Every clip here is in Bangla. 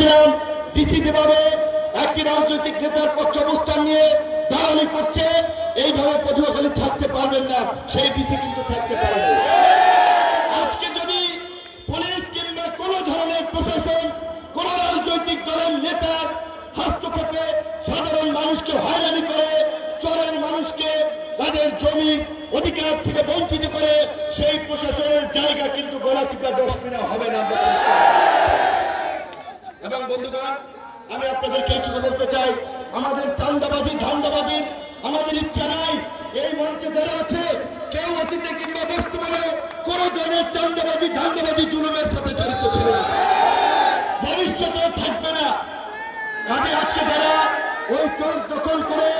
বলেছিলাম ডিসি একটি রাজনৈতিক নেতার পক্ষে অবস্থান নিয়ে দালালি করছে। এইভাবে পটুয়াখালী থাকতে পারবেন না, সেই ডিসি কিন্তু থাকতে পারবে আজকে যদি পুলিশ কিংবা কোন ধরনের প্রশাসন, কোন রাজনৈতিক দলের নেতার হস্তক্ষেপে সাধারণ মানুষকে হয়রানি করে, চরের মানুষকে তাদের জমি অধিকার থেকে বঞ্চিত করে, সেই প্রশাসনের জায়গা কিন্তু গলাচিপা ডস্টবিনে হবে না। বন্ধুগণ, আমি আপনাদেরকে একটু বলতে চাই, আমাদের চান্দাবাজি ধান্দাবাজির আমাদের ইচ্ছা নাই। এই মঞ্চে যারা আছে, কেউ অতীতে কিংবা বর্তমানে কোন ধরনের চান্দাবাজি, ধান্দাবাজি জুলুমের সাথে জড়িত ছিল না। ভবিষ্যতে থাকবে না। কাজে আজকে যারা ওই চোখ দখল করে,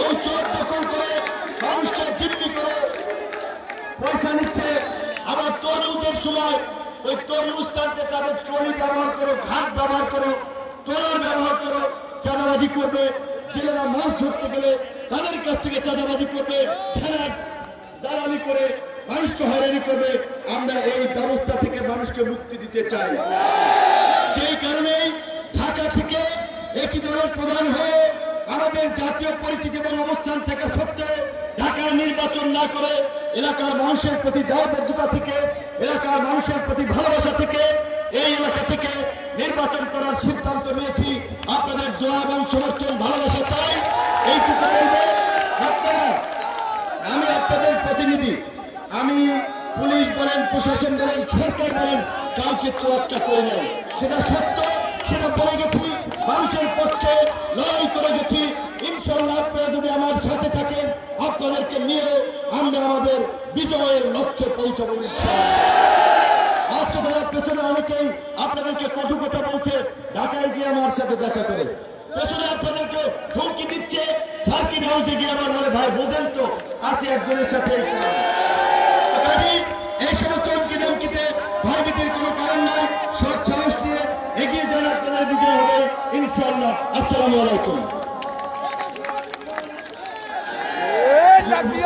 ওই চোখ দখল করে মানুষকে জিম্মি করে পয়সা নিচ্ছে, আবার তরমুজের সময় ওই তরমুজ টানতে তাদের ট্রলি ব্যবহার করো, ঘাট ব্যবহার করো ট্রলার ব্যবহার করো, চাঁদাবাজি করবে, জেলেরা মাছ ধরতে গেলে তাদের কাছ থেকে চাঁদাবাজি করবে, খেলার দালালি করে মানুষকে হয়রানি করবে। আমরা এই ব্যবস্থা থেকে মানুষকে মুক্তি দিতে চাই। সেই কারণেই ঢাকা থেকে একটি দলের প্রধান হয়ে আমাদের জাতীয় পরিচিতি এবং অবস্থান থেকে সত্ত্বেও ঢাকায় নির্বাচন না করে এলাকার মানুষের প্রতি দায়বদ্ধতা থেকে এলাকার মানুষের প্রতি ভালোবাসা থেকে, এই এলাকা থেকে নির্বাচন করার সিদ্ধান্ত নিয়েছি। আপনাদের দোয়া এবং সমর্থন, ভালোবাসা চাই। এইটুকু আমি আপনাদের প্রতিনিধি। আমি পুলিশ বলেন, প্রশাসন বলেন, সরকার বলেন কাউকে তোয়াক্কা করে নেই সেটা সত্য, সেটা বলে গেছি। মানুষের পক্ষে নিয়ে আমরা আমাদের বিজয়ের লক্ষ্যে পৌঁছাবো। আজকে পেছনে অনেকেই আপনাদেরকে কথা বলছে, ঢাকায় গিয়ে আমার সাথে দেখা করে। পেছনে আপনাদেরকে হুমকি দিচ্ছে সার্কিট হাউসে গিয়ে আমার বলে, ভাই, বোঝেন তো, আছে একজনের সাথে এই সমস্ত হুমকি ধমকিতে ভয়ভীতির কোনো কারণ নাই। সৎ সাহস এগিয়ে যান আপনাদের বিজয় হবে। ইনশাআল্লাহ। আসসালামু আলাইকুম।